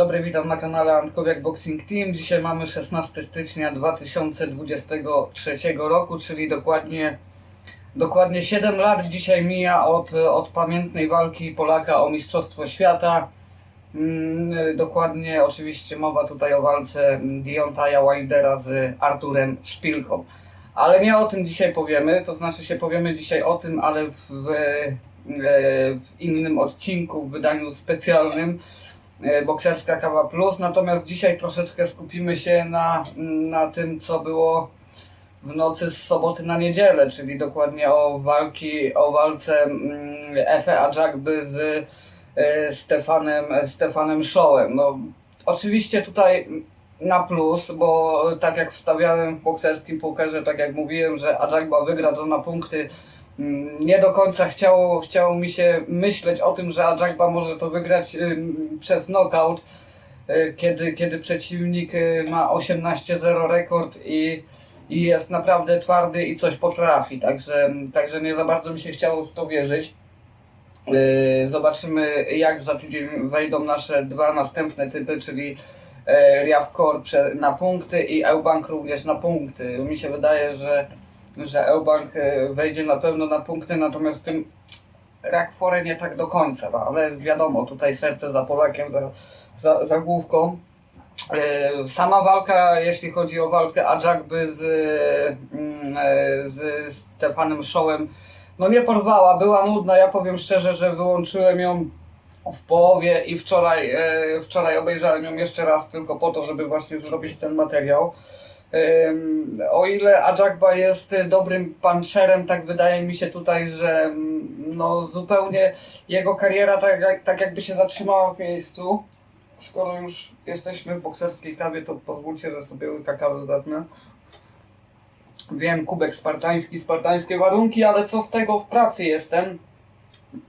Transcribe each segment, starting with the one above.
dobry, witam na kanale Antkowiak Boxing Team. Dzisiaj mamy 16 stycznia 2023 roku, czyli dokładnie, dokładnie 7 lat dzisiaj mija od, od pamiętnej walki Polaka o Mistrzostwo Świata. Mm, Dokładnie oczywiście mowa tutaj o walce Deontaja Wildera z Arturem Szpilką. Ale nie o tym dzisiaj powiemy, to znaczy się powiemy dzisiaj o tym, ale w, w, w innym odcinku, w wydaniu specjalnym e, Bokserska Kawa Plus. Natomiast dzisiaj troszeczkę skupimy się na, na tym, co było w nocy z soboty na niedzielę, czyli dokładnie o walki, o walce mm, Efe Adżakby z e, Stefanem, Stefanem Showem. No, oczywiście tutaj na plus, bo tak jak wstawiałem w bokserskim pokerze, tak jak mówiłem, że Adżakba wygra to na punkty, mm, nie do końca chciało, chciało mi się myśleć o tym, że Adżakba może to wygrać ym, przez knockout, y, kiedy, kiedy przeciwnik y, ma 18-0 rekord i, i jest naprawdę twardy i coś potrafi, także, także nie za bardzo mi się chciało w to wierzyć. Zobaczymy, jak za tydzień wejdą nasze dwa następne typy, czyli e, Riavkor na punkty i Eubank również na punkty. Mi się wydaje, że, że Eubank e, wejdzie na pewno na punkty, natomiast tym Rakforem nie tak do końca, no, ale wiadomo, tutaj serce za Polakiem, za, za, za główką. E, Sama walka, jeśli chodzi o walkę Adżakby z, mm, e, z Stefanem Showem, no nie porwała, była nudna. Ja powiem szczerze, że wyłączyłem ją w połowie i wczoraj, wczoraj obejrzałem ją jeszcze raz tylko po to, żeby właśnie zrobić ten materiał. O ile Ajakba jest dobrym puncherem, tak wydaje mi się tutaj, że mm, no zupełnie jego kariera tak, tak jakby się zatrzymała w miejscu. Skoro już jesteśmy w bokserskiej kawie, to pozwólcie, że sobie łyka kawy wezmę. Wiem, kubek spartański, spartańskie warunki, ale co z tego w pracy jestem?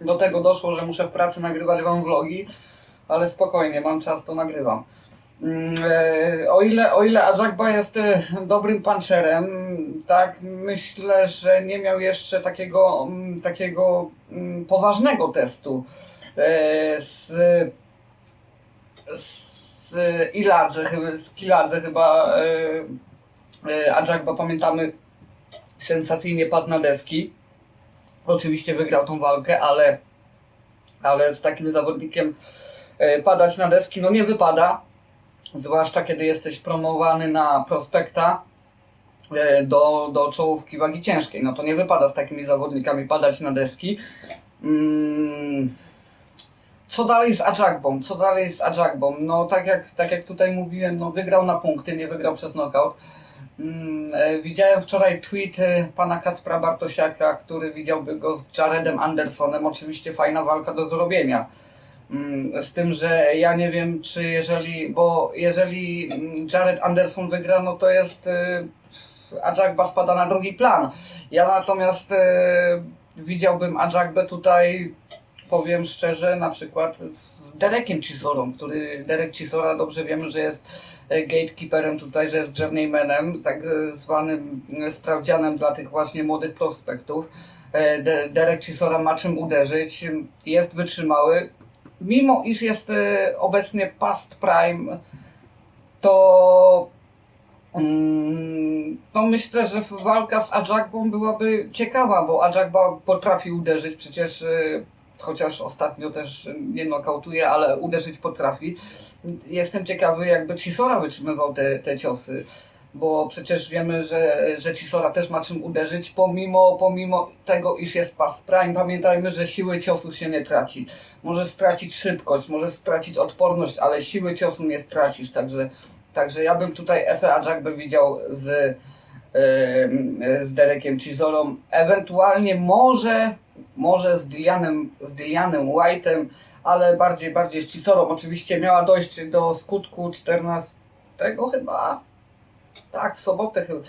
Do tego doszło, że muszę w pracy nagrywać wam vlogi, ale spokojnie, mam czas, to nagrywam. Mm, e, O ile, o ile Ajakba jest e, dobrym puncherem, tak myślę, że nie miał jeszcze takiego, mm, takiego mm, poważnego testu e, z, z Iladze, z Kiladze chyba Ajakba pamiętamy sensacyjnie padł na deski. Oczywiście wygrał tą walkę, ale, ale z takim zawodnikiem padać na deski no nie wypada. Zwłaszcza kiedy jesteś promowany na prospekta e, do, do czołówki wagi ciężkiej. No to nie wypada z takimi zawodnikami padać na deski. Mm. Co dalej z Ajagbą? Co dalej z Ajagbą? No tak jak, tak jak tutaj mówiłem, no wygrał na punkty, nie wygrał przez knockout. Mm, e, Widziałem wczoraj tweet e, pana Kacpra Bartosiaka, który widziałby go z Jaredem Andersonem. Oczywiście fajna walka do zrobienia. Z tym, że ja nie wiem, czy jeżeli, bo jeżeli mm, Jared Anderson wygra, no to jest e, Ajakba spada na drugi plan. Ja natomiast e, widziałbym Ajagbę tutaj, powiem szczerze, na przykład z Derekiem Chisorą, który Derek Chisora dobrze wiemy, że jest e, gatekeeperem tutaj, że jest journeymanem, tak zwanym sprawdzianem dla tych właśnie młodych prospektów. De- Derek Chisora ma czym uderzyć, jest wytrzymały. Mimo iż jest e, obecnie past prime, to mm, to myślę, że walka z Ajagbą byłaby ciekawa, bo Ajagba potrafi uderzyć, przecież e, chociaż ostatnio też nie nokautuje, ale uderzyć potrafi. Jestem ciekawy, jakby Chisora wytrzymywał te, te ciosy, bo przecież wiemy, że, że Chisora też ma czym uderzyć, pomimo, pomimo tego, iż jest past prime. Pamiętajmy, że siły ciosu się nie traci. Możesz stracić szybkość, możesz stracić odporność, ale siły ciosu nie stracisz, także, także ja bym tutaj Efe Ajagbę widział z, yy, z Derekiem Chisolą, ewentualnie może, może z Dilianem, z Dilianem White'em, ale bardziej, bardziej z Chisolą. Oczywiście miała dojść do skutku 14 chyba, tak, w sobotę chyba.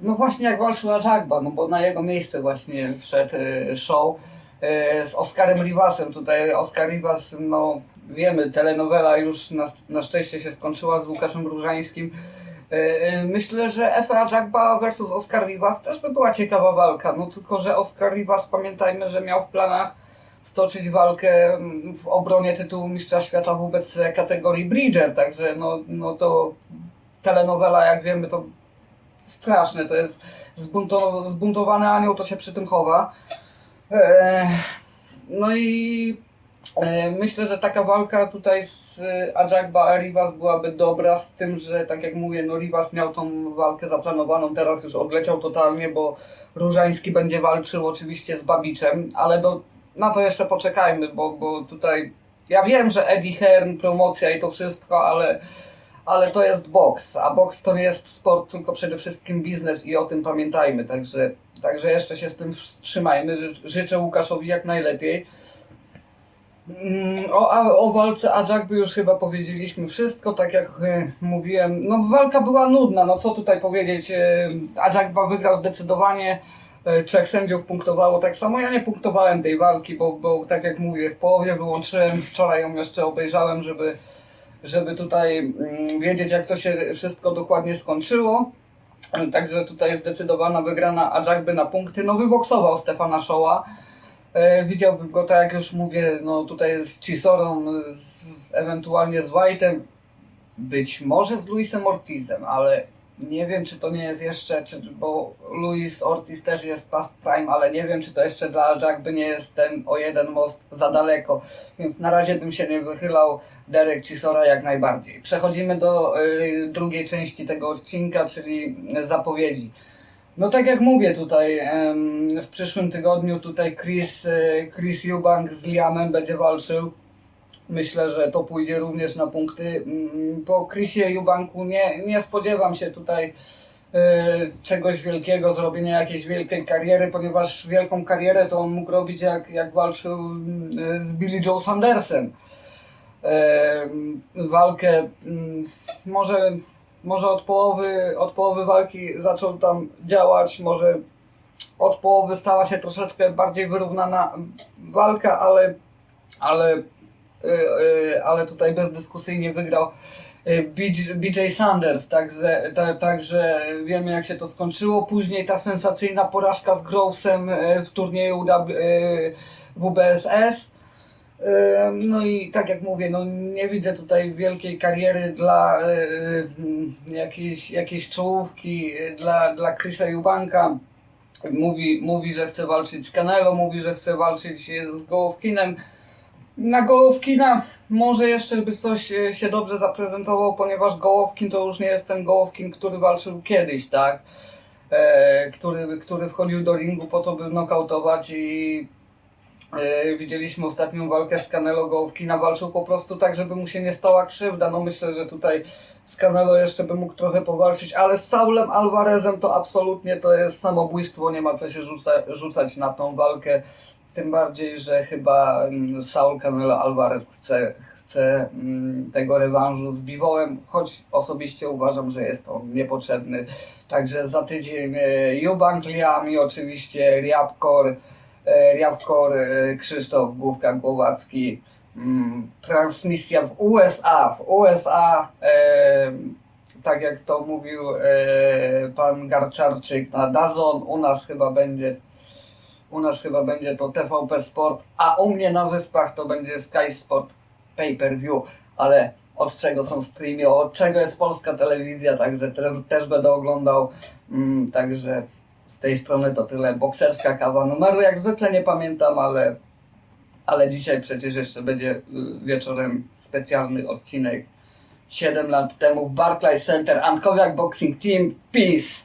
No właśnie jak walczył Ajagba, no bo na jego miejsce właśnie wszedł e, show e, z Oscarem Rivasem. Tutaj Oscar Rivas, no wiemy, telenowela już na, na szczęście się skończyła z Łukaszem Różańskim. E, Myślę, że Efe Ajagba versus Oscar Rivas też by była ciekawa walka, no tylko, że Oscar Rivas pamiętajmy, że miał w planach stoczyć walkę mm, w obronie tytułu mistrza świata wobec kategorii Bridger, także no, no to telenowela, jak wiemy, to straszne, to jest zbunto, zbuntowany anioł, to się przy tym chowa. E, no i e, myślę, że taka walka tutaj z e, Ajagba a Rivas byłaby dobra, z tym, że tak jak mówię, no Rivas miał tą walkę zaplanowaną, teraz już odleciał totalnie, bo Różański będzie walczył oczywiście z Babiczem, ale do, na to jeszcze poczekajmy, bo, bo tutaj ja wiem, że Eddie Hearn, promocja i to wszystko, ale, ale to jest boks, a boks to nie jest sport, tylko przede wszystkim biznes i o tym pamiętajmy, także, także jeszcze się z tym wstrzymajmy, Ży, życzę Łukaszowi jak najlepiej. Mm, O, o walce Ajakby już chyba powiedzieliśmy wszystko, tak jak e, mówiłem. No walka była nudna, no co tutaj powiedzieć. E, Ajakba wygrał zdecydowanie. E, trzech sędziów punktowało tak samo. Ja nie punktowałem tej walki, bo, bo tak jak mówię, w połowie wyłączyłem. Wczoraj ją jeszcze obejrzałem, żeby, żeby tutaj mm, wiedzieć, jak to się wszystko dokładnie skończyło. Także tutaj zdecydowana wygrana Ajakby na punkty. No wyboksował Stefana Szoła. E, widziałbym go, tak jak już mówię, no tutaj z Chisorą, z, ewentualnie z White'em, być może z Luisem Ortizem, ale nie wiem, czy to nie jest jeszcze, czy, bo Luis Ortiz też jest past prime, ale nie wiem, czy to jeszcze dla Jackby nie jest ten o jeden most za daleko, więc na razie bym się nie wychylał. Derek Chisora jak najbardziej. Przechodzimy do y, drugiej części tego odcinka, czyli zapowiedzi. No tak jak mówię tutaj, w przyszłym tygodniu tutaj Chris, e, Chris Eubank z Liamem będzie walczył. Myślę, że to pójdzie również na punkty. Mm, Po Chrisie Eubanku nie, nie spodziewam się tutaj e, czegoś wielkiego, zrobienia jakiejś wielkiej kariery, ponieważ wielką karierę to on mógł robić jak, jak walczył mm, z Billy Joe Sandersem. E, walkę może może od połowy, od połowy walki zaczął tam działać, może od połowy stała się troszeczkę bardziej wyrównana walka, ale, ale, y, y, ale tutaj bezdyskusyjnie wygrał y, BJ Sanders, także, ta, także wiemy jak się to skończyło. Później ta sensacyjna porażka z Grovesem y, w turnieju y, WBSS. No i tak jak mówię, no nie widzę tutaj wielkiej kariery dla y, y, jakiejś, jakiejś czołówki y, dla, dla Chrisa Eubanka. Mówi, mówi, że chce walczyć z Canelo, mówi, że chce walczyć y, z Gołowkinem. Na Gołowkina może jeszcze by coś y, się dobrze zaprezentował, ponieważ Gołowkin to już nie jest ten Gołowkin, który walczył kiedyś, tak? E, który, który wchodził do ringu po to, by nokautować i E, Widzieliśmy ostatnią walkę z Canelo Gołowkina, walczył po prostu tak, żeby mu się nie stała krzywda. No myślę, że tutaj z Canelo jeszcze by mógł trochę powalczyć, ale z Saulem Alvarezem to absolutnie to jest samobójstwo, nie ma co się rzuca, rzucać na tą walkę. Tym bardziej, że chyba mm, Saul Canelo Alvarez chce, chce mm, tego rewanżu z Biwołem, choć osobiście uważam, że jest on niepotrzebny. Także za tydzień e, Eubank Liam i oczywiście Riabkor. E, Riabkor, e, Krzysztof Główka Głowacki. Mm, Transmisja w USA. W USA, tak jak to mówił e, pan Garczarczyk na Dazon, u nas chyba będzie u nas chyba będzie to TVP Sport, a u mnie na wyspach to będzie Sky Sport Pay Per View, ale od czego są streamy, od czego jest polska telewizja, także te, też będę oglądał. Mm, także z tej strony to tyle. Bokserska kawa numeru jak zwykle nie pamiętam, ale, ale dzisiaj przecież jeszcze będzie y, wieczorem specjalny odcinek 7 lat temu w Barclays Center Antkowiak Boxing Team. Peace!